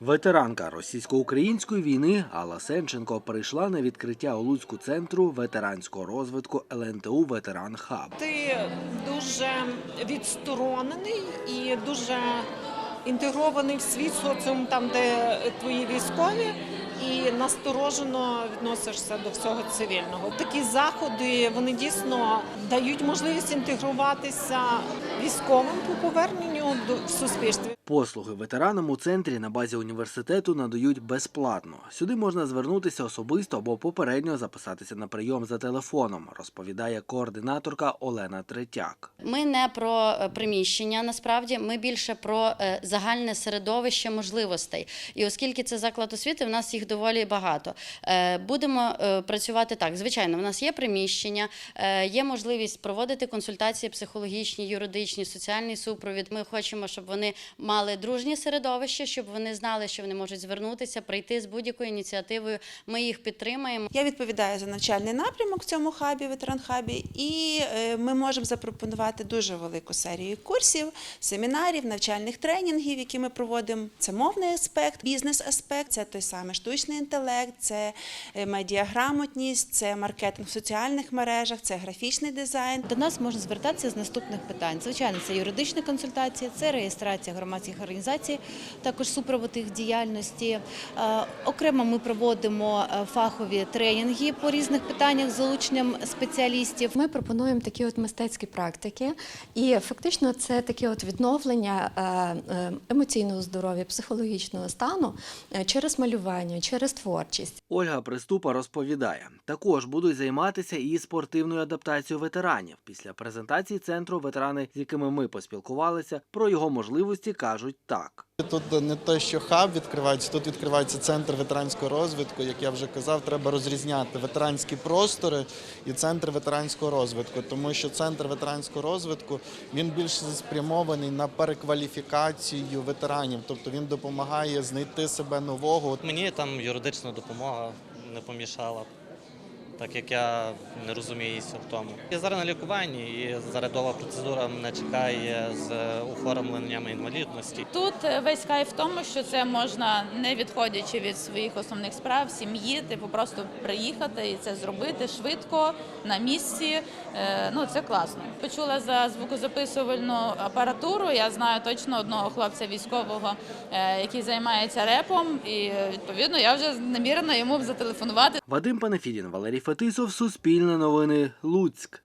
Ветеранка російсько-української війни Алла Сенченко прийшла на відкриття у Луцьку центру ветеранського розвитку ЛНТУ Ветеран Хаб. Ти дуже відсторонений і дуже інтегрований в світ соціум, там, де твої військові, і насторожено відносишся до всього цивільного. Такі заходи вони дійсно дають можливість інтегруватися військовим по поверненню до в суспільстві. Послуги ветеранам у центрі на базі університету надають безплатно. Сюди можна звернутися особисто або попередньо записатися на прийом за телефоном, розповідає координаторка Олена Третяк. Ми не про е, приміщення, насправді ми більше про е, загальне середовище можливостей. І оскільки це заклад освіти, в нас їх доволі багато. Е, Будемо працювати так. Звичайно, в нас є приміщення, є можливість проводити консультації психологічні, юридичні, соціальний супровід. Ми хочемо, щоб вони мали дружнє середовище, щоб вони знали, що вони можуть звернутися, прийти з будь-якою ініціативою. Ми їх підтримаємо. Я відповідаю за навчальний напрямок в цьому хабі, ветеран-хабі, і е, ми можемо запропонувати дуже велику серію курсів, семінарів, навчальних тренінгів, які ми проводимо. Це мовний аспект, бізнес-аспект, це той самий штучний інтелект, це е, медіаграмотність, це маркетинг в соціальних мережах, це графічний дизайн. До нас можна звертатися з наступних питань. Звичайно, це юридична консультація, це реєстрація громадських організацій, також супровод їх діяльності. Е, Окремо ми проводимо е, фахові тренінги по різних питаннях з залученням спеціалістів. Ми пропонуємо такі от мистецькі практики, і фактично це таке от відновлення е, емоційного здоров'я, психологічного стану через малювання, через творчість. Ольга Приступа розповідає, також будуть займатися і спортивною адаптацією ветеранів. Після презентації центру ветерани, з якими ми поспілкувалися, про його можливості кажуть так. Тут не те, що хаб відкривається, тут відкривається центр ветеранського розвитку. Як я вже казав, треба розрізняти ветеранські простори і центр ветеранського розвитку, тому що центр ветеранського розвитку він більше спрямований на перекваліфікацію ветеранів, тобто він допомагає знайти себе нового. Мені там юридична допомога не помішала, так як я не розумію її симптому. Я зараз на лікуванні і зарядова процедура мене чекає з оформленням інвалідності. Тут е, весь кайф в тому, що це можна не відходячи від своїх основних справ, сім'ї, типу просто приїхати і це зробити швидко на місці. Е, Ну це класно. Почула за звукозаписувальну апаратуру. Я знаю точно одного хлопця військового, е, який займається репом, і відповідно я вже намірена йому зателефонувати. Вадим Панафідін, Валерій Фетисов, Суспільне новини, Луцьк.